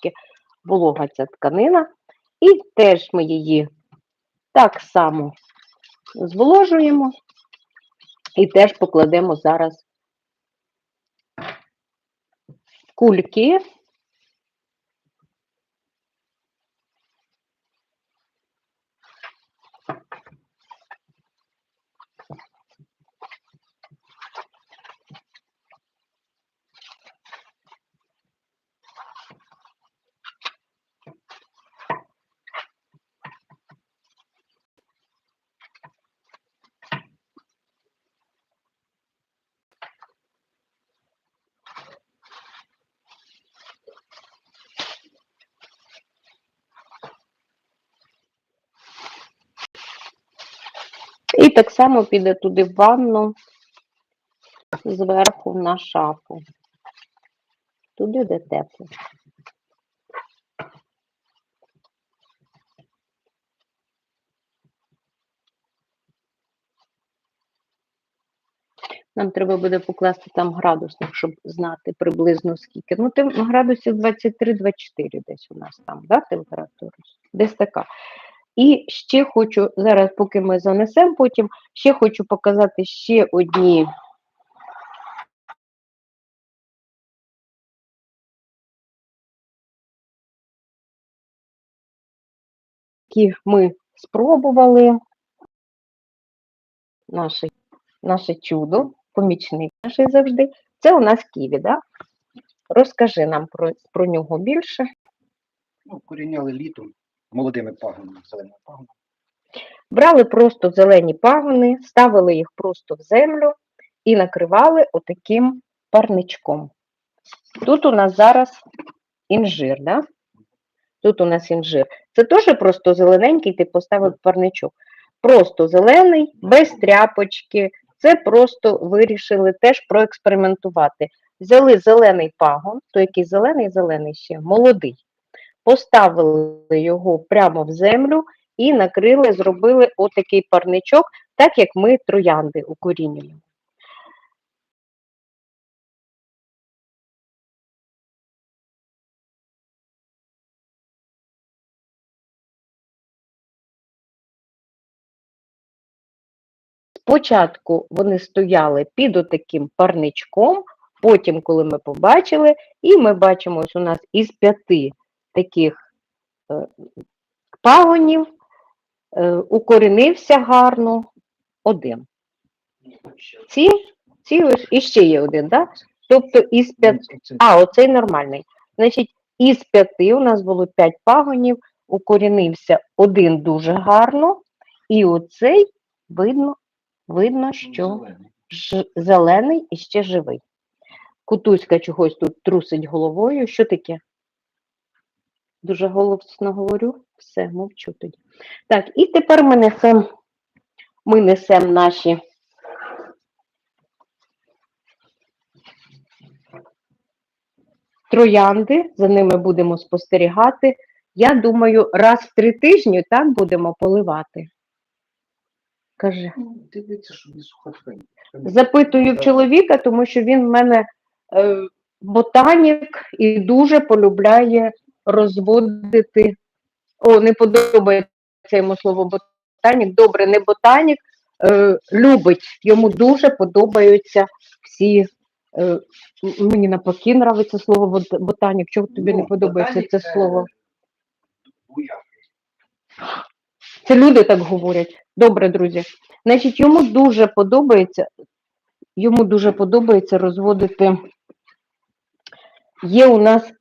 трішечки волога ця тканина. І теж ми її так само зволожуємо і теж покладемо зараз кульки. І так само піде туди в ванну зверху на шафу. Туди, де тепло. Нам треба буде покласти там градусник, щоб знати приблизно скільки. Ну, тим градусів 23-24 десь у нас там, да, температура? Десь така. І ще хочу, зараз, поки ми занесемо потім, ще хочу показати ще одні. Які ми спробували. Наше, наше чудо, помічник наш завжди. Це у нас ківі, да? Розкажи нам про, про нього більше. Ну, коріняли літом молодими пагонами, зеленими пагонами. Брали просто зелені пагони, ставили їх просто в землю і накривали отаким парничком. Тут у нас зараз інжир, да? Тут у нас інжир. Це теж просто зелененький, ти поставив парничок. Просто зелений, без тряпочки. Це просто вирішили теж проекспериментувати. Взяли зелений пагон, то який зелений, зелений ще, молодий. Поставили його прямо в землю і накрили, зробили отакий парничок, так як ми троянди укорінюємо. Спочатку вони стояли під отаким парничком, потім, коли ми побачили, і ми бачимо, ось у нас із п'яти таких е, пагонів е, укорінився гарно один. Ці, ці і ще є один, так? Да? Тобто із п'яти. А, оцей нормальний. Значить, із п'яти у нас було п'ять пагонів, укорінився один дуже гарно, і оцей видно, видно, що зелений і ще живий. Кутуська чогось тут трусить головою. Що таке? Дуже голосно говорю. Все, мовчу тоді. Так, і тепер ми несемо ми несем наші троянди, за ними будемо спостерігати. Я думаю, раз в три тижні так будемо поливати. Каже. Ну, Дивіться, що не ткань. Запитую в чоловіка, тому що він в мене е, ботанік і дуже полюбляє розводити. О, не подобається йому слово ботанік. Добре, не ботанік, е, любить. Йому дуже подобаються всі. Е, мені навпаки нравиться слово ботанік. Чого тобі не Ну, подобається це слово? Це люди так говорять. Добре, друзі. Значить, йому дуже подобається, йому дуже подобається розводити. Є у нас.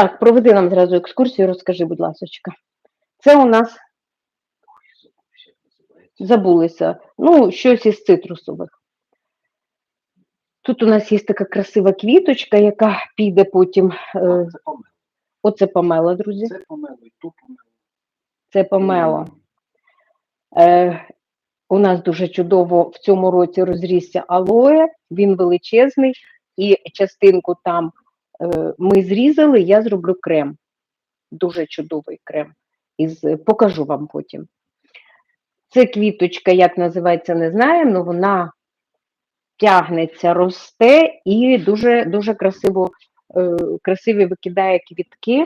Так, проведи нам зразу екскурсію, розкажи, будь ласочка. Це у нас забулися. Ну, щось із цитрусових. Тут у нас є така красива квіточка, яка піде потім. е, Це помело. Оце помела, друзі. Це помело і ту помело. Це помело. Е, у нас дуже чудово в цьому році розрісся алоє, він величезний, і частинку там ми зрізали, я зроблю крем. Дуже чудовий крем. Із, покажу вам потім. Це квіточка, як називається, не знаю, але вона тягнеться, росте і дуже, дуже красиво, е, красиві викидає квітки.